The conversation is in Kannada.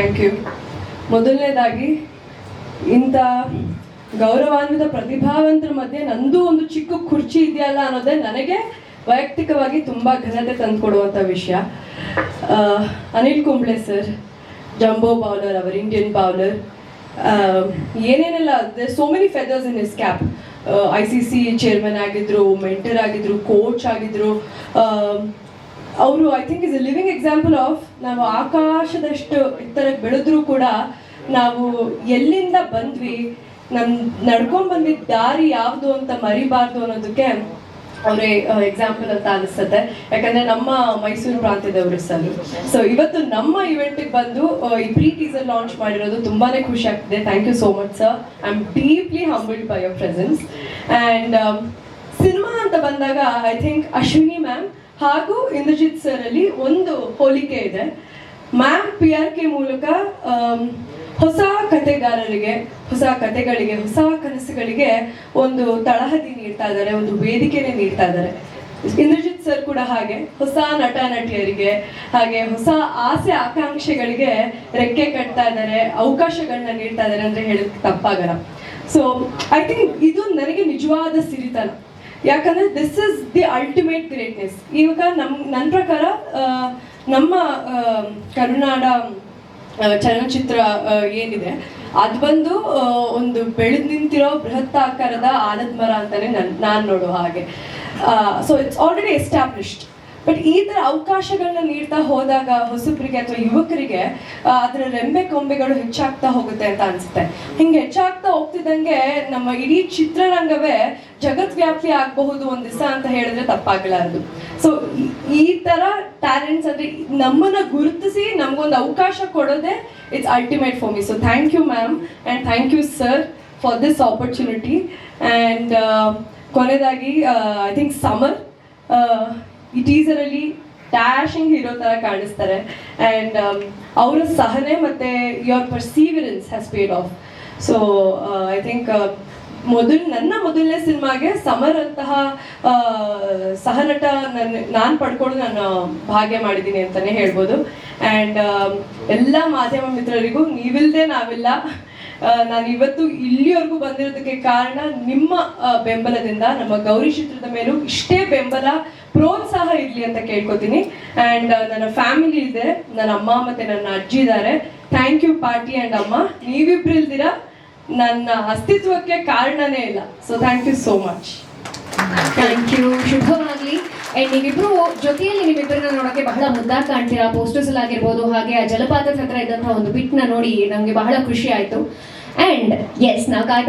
ಥ್ಯಾಂಕ್ ಯು ಮೊದಲನೇದಾಗಿ, ಇಂಥ ಗೌರವಾನ್ವಿತ ಪ್ರತಿಭಾವಂತರ ಮಧ್ಯೆ ನಂದು ಒಂದು ಚಿಕ್ಕ ಕುರ್ಚಿ ಇದೆಯಲ್ಲ ಅನ್ನೋದೇ ನನಗೆ ವೈಯಕ್ತಿಕವಾಗಿ ತುಂಬ ಘನತೆ ತಂದುಕೊಡುವಂಥ ವಿಷಯ. Anil Kumble sir, jumbo bowler, our Indian bowler. ಏನೇನೆಲ್ಲ so many feathers in his cap I C C chairman ಆಗಿದ್ರು ಮೆಂಟರ್ ಆಗಿದ್ರು ಕೋಚ್ ಆಗಿದ್ರು. ಅವರು I think is a living example of ನಾವು ಆಕಾಶದಷ್ಟು ಎತ್ತರಕ್ಕೆ ಬೆಳೆದ್ರೂ ಕೂಡ ನಾವು ಎಲ್ಲಿಂದ ಬಂದ್ವಿ, ನಮ್ ನಡ್ಕೊಂಡ್ ಬಂದಿದ್ದ ದಾರಿ ಯಾವುದು ಅಂತ ಮರಿಬಾರ್ದು ಅನ್ನೋದಕ್ಕೆ ಅವರೇ ಎಕ್ಸಾಂಪಲ್ ಅಂತ ಅನಿಸುತ್ತೆ. ಯಾಕಂದ್ರೆ ನಮ್ಮ ಮೈಸೂರು ಪ್ರಾಂತ್ಯದವರು ಸರ್ ಸೊ ಇವತ್ತು ನಮ್ಮ ಇವೆಂಟಿಗೆ ಬಂದು ಈ ಪ್ರೀ ಟೀಸರ್ ಲಾಂಚ್ ಮಾಡಿರೋದು ತುಂಬಾನೇ ಖುಷಿ ಆಗ್ತಿದೆ. Thank you so much sir I am deeply humbled by your presence and cinema ಅಂತ ಬಂದಾಗ ಐ ಥಿಂಕ್ ಅಶ್ವಿನಿ ಮ್ಯಾಮ್ ಹಾಗೂ ಇಂದ್ರಜಿತ್ ಸರ್ ಅಲ್ಲಿ ಒಂದು ಹೋಲಿಕೆ ಇದೆ. ಮ್ಯಾಮ್ ಪಿ ಆರ್ ಕೆ ಮೂಲಕ ಹೊಸ ಕಥೆಗಾರರಿಗೆ, ಹೊಸ ಕತೆಗಳಿಗೆ ಹೊಸ ಕನಸುಗಳಿಗೆ ಒಂದು ತಳಹದಿ ನೀಡ್ತಾ ಇದ್ದಾರೆ, ಒಂದು ವೇದಿಕೆನೆ ನೀಡ್ತಾ ಇದ್ದಾರೆ. ಇಂದ್ರಜಿತ್ ಸರ್ ಕೂಡ ಹಾಗೆ, ಹೊಸ ನಟ ನಟಿಯರಿಗೆ ಹಾಗೆ ಹೊಸ ಆಸೆ ಆಕಾಂಕ್ಷೆಗಳಿಗೆ ರೆಕ್ಕೆ ಕಟ್ತಾ ಇದ್ದಾರೆ, ಅವಕಾಶಗಳನ್ನ ನೀಡ್ತಾ ಇದ್ದಾರೆ ಅಂದ್ರೆ ಹೇಳಕ್ ತಪ್ಪಾಗಲ್ಲ. ಸೊ ಐ ಥಿಂಕ್ ಇದು ನನಗೆ ನಿಜವಾದ ಸಿರಿತನ. ಯಾಕಂದ್ರೆ this is the ultimate greatness ಇವಾಗ ನಮ್ ನನ್ನ ಪ್ರಕಾರ ನಮ್ಮ ಕರುನಾಡ ಚಲನಚಿತ್ರ ಏನಿದೆ, ಅದು ಬಂದು ಒಂದು ಬೆಳೆದು ನಿಂತಿರೋ ಬೃಹತ್ ಆಕಾರದ ಆಲದ ಮರ ಅಂತಾನೆ ನನ್, ನಾನು ನೋಡೋ ಹಾಗೆ. So it's already established but ಈ ಥರ ಅವಕಾಶಗಳನ್ನ ನೀಡ್ತಾ ಹೋದಾಗ ಹೊಸಬರಿಗೆ ಅಥವಾ ಯುವಕರಿಗೆ ಅದರ ರೆಂಬೆ ಕೊಂಬೆಗಳು ಹೆಚ್ಚಾಗ್ತಾ ಹೋಗುತ್ತೆ ಅಂತ ಅನ್ಸುತ್ತೆ. ಹಿಂಗೆ ಹೆಚ್ಚಾಗ್ತಾ ಹೋಗ್ತಿದ್ದಂಗೆ ನಮ್ಮ ಇಡೀ ಚಿತ್ರರಂಗವೇ ಜಗದ್ವ್ಯಾಪಿ ಆಗಬಹುದು ಒಂದ್ ದಿವಸ ಅಂತ ಹೇಳಿದ್ರೆ ತಪ್ಪಾಗಲಾರದು. ಸೊ ಈ ತರ ಟ್ಯಾಲೆಂಟ್ಸ್ ಅಂದ್ರೆ ನಮ್ಮನ್ನ ಗುರುತಿಸಿ ನಮ್ಗೊಂದು ಅವಕಾಶ ಕೊಡೋದೇ it's ultimate for me so thank you ma'am and thank you sir for this opportunity and ಕೊನೆಯದಾಗಿ ಐ ಥಿಂಕ್ ಸಮರ್ ಈ ಟೀಸರಲ್ಲಿ ಡ್ಯಾಶಿಂಗ್ ಹೀರೋ ಥರ ಕಾಣಿಸ್ತಾರೆ. ಆ್ಯಂಡ್ ಅವರ ಸಹನೆ ಮತ್ತು your perseverance has paid off so I think ಮೊದಲು ನನ್ನ ಮೊದಲನೇ ಸಿನಿಮಾಗೆ ಸಮರ್ ಅಂತಹ ಸಹನಟ ನನ್ನ ನಾನು ಪಡ್ಕೊಂಡು ನಾನು ಭಾಗ್ಯ ಮಾಡಿದ್ದೀನಿ ಅಂತಾನೆ ಹೇಳ್ಬೋದು. ಆ್ಯಂಡ್ ಎಲ್ಲ ಮಾಧ್ಯಮ ಮಿತ್ರರಿಗೂ ನೀವಿಲ್ದೆ ನಾವಿಲ್ಲ. ನಾನು ಇವತ್ತು ಇಲ್ಲಿವರೆಗೂ ಬಂದಿರೋದಕ್ಕೆ ಕಾರಣ ನಿಮ್ಮ ಬೆಂಬಲದಿಂದ, ನಮ್ಮ ಗೌರಿ ಚಿತ್ರದ ಮೇಲೂ ಇಷ್ಟೇ ಬೆಂಬಲ, ಪ್ರೋತ್ಸಾಹ ಇರ್ಲಿ ಅಂತ ಕೇಳ್ಕೊತೀನಿ. ಅಂಡ್ ನನ್ನ ಫ್ಯಾಮಿಲಿ ಇದೆ. ನನ್ನ ಅಮ್ಮ ಮತ್ತೆ ನನ್ನ ಅಜ್ಜಿ ಇದ್ದಾರೆ. ಥ್ಯಾಂಕ್ ಯು ಪಾರ್ಟಿ ಅಂಡ್ ಅಮ್ಮ. ನೀವಿಬ್ರು ಇಲ್ದಿರ? ನನ್ನ ಅಸ್ತಿತ್ವಕ್ಕೆ ಕಾರಣನೇ ಇಲ್ಲ. So thank you so much thank you ಶುಭವಾಗ್ಲಿ. And ನೀವಿಬ್ರು ಜೊತೆಯಲ್ಲಿ ನಿಮ್ಮಿಬ್ಬರನ್ನ ನೋಡಕ್ಕೆ ಬಹಳ ಮುದ್ದಾಗಿ ಕಾಣ್ತೀರಾ? ಪೋಸ್ಟರ್ಸ್ ಅಲ್ಲಿ ಆಗಿರ್ಬೋದು, ಹಾಗೆ ಆ ಜಲಪಾತದ ಹತ್ರ ಇದ್ದಂತಹ ಒಂದು ಬಿಟ್ನ ನೋಡಿ ನಮ್ಗೆ ಬಹಳ ಖುಷಿ ಆಯ್ತು. ಅಂಡ್ ಎಸ್ ನಾವು